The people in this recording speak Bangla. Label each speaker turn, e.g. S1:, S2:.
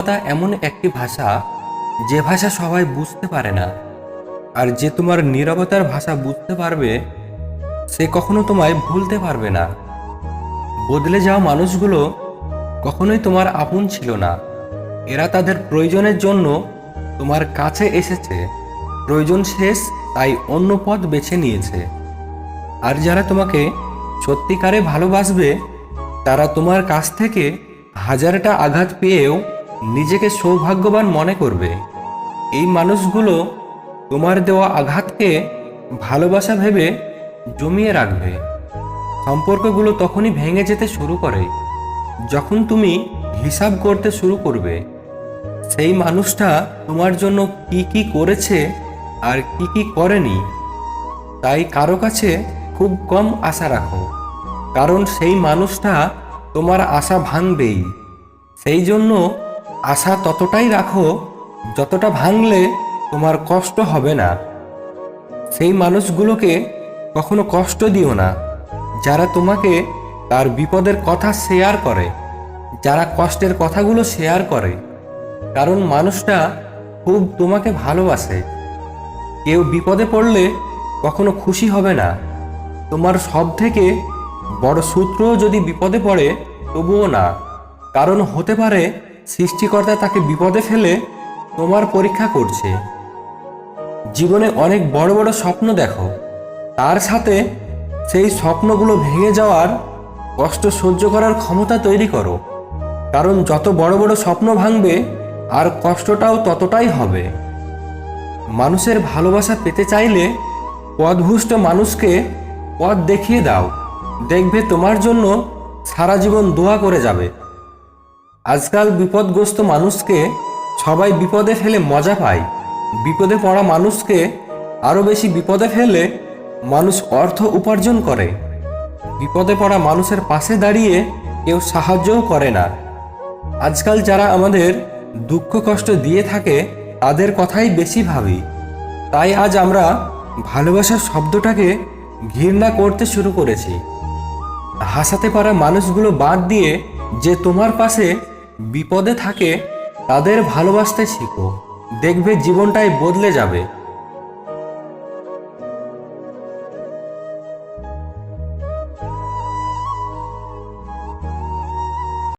S1: কথা এমন একটি ভাষা যে ভাষা সবাই বুঝতে পারে না। আর যে তোমার নীরবতার ভাষা বুঝতে পারবে, সে কখনো তোমায় ভুলতে পারবে না। বদলে যাওয়া মানুষগুলো কখনোই তোমার আপন ছিল না। এরা তাদের প্রয়োজনের জন্য তোমার কাছে এসেছে। প্রয়োজন শেষ, তাই অন্য পথ বেছে নিয়েছে। আর যারা তোমাকে সত্যিকারে ভালোবাসবে, তারা তোমার কাছ থেকে হাজারটা আঘাত পেয়েও নিজেকে সৌভাগ্যবান মনে করবে। এই মানুষগুলো তোমার দেওয়া আঘাতকে ভালোবাসা ভেবে জমিয়ে রাখবে। সম্পর্কগুলো তখনই ভেঙে যেতে শুরু করে, যখন তুমি হিসাব করতে শুরু করবে। সেই মানুষটা তোমার জন্য কি কি করেছে আর কি কি করেনি, তাই কারও কাছে খুব কম আশা রাখো, কারণ সেই মানুষটা তোমার আশা ভাঙবেই। সেই জন্য আশা ততটাই রাখো, যতটা ভাঙলে তোমার কষ্ট হবে না। সেই মানুষগুলোকে কখনো কষ্ট দিও না, যারা তোমাকে তার বিপদের কথা শেয়ার করে, যারা কষ্টের কথাগুলো শেয়ার করে। কারণ মানুষটা খুব তোমাকে ভালোবাসে। কেউ বিপদে পড়লে কখনো খুশি হবে না। তোমার সব থেকে বড় সূত্রও যদি বিপদে পড়ে, তবুও না। কারণ হতে পারে সৃষ্টিকর্তা তাকে বিপদে ফেলে তোমার পরীক্ষা করছে। জীবনে অনেক বড় বড় স্বপ্ন দেখো। তার সাথে সেই স্বপ্নগুলো ভেঙে যাওয়ার কষ্ট সহ্য করার ক্ষমতা তৈরি করো। কারণ যত বড় বড় স্বপ্ন ভাঙবে, আর কষ্টটাও ততটাই হবে। মানুষের ভালোবাসা পেতে চাইলে পদভুষ্ট মানুষকে পথ দেখিয়ে দাও। দেখবে তোমার জন্য সারা জীবন দোয়া করে যাবে। আজকাল বিপদগ্রস্ত মানুষকে সবাই বিপদে ফেলে মজা পায়। বিপদে পড়া মানুষকে আরও বেশি বিপদে ফেলে মানুষ অর্থ উপার্জন করে। বিপদে পড়া মানুষের পাশে দাঁড়িয়ে কেউ সাহায্যও করে না। আজকাল যারা আমাদের দুঃখ কষ্ট দিয়ে থাকে, তাদের কথাই বেশি ভাবি। তাই আজ আমরা ভালোবাসার শব্দটাকে ঘৃণা করতে শুরু করেছি। হাসাতে পারা মানুষগুলো বাদ দিয়ে যে তোমার পাশে বিপদে থাকে তাদের ভালোবাসতে শিখো। দেখবে জীবনটাই বদলে যাবে।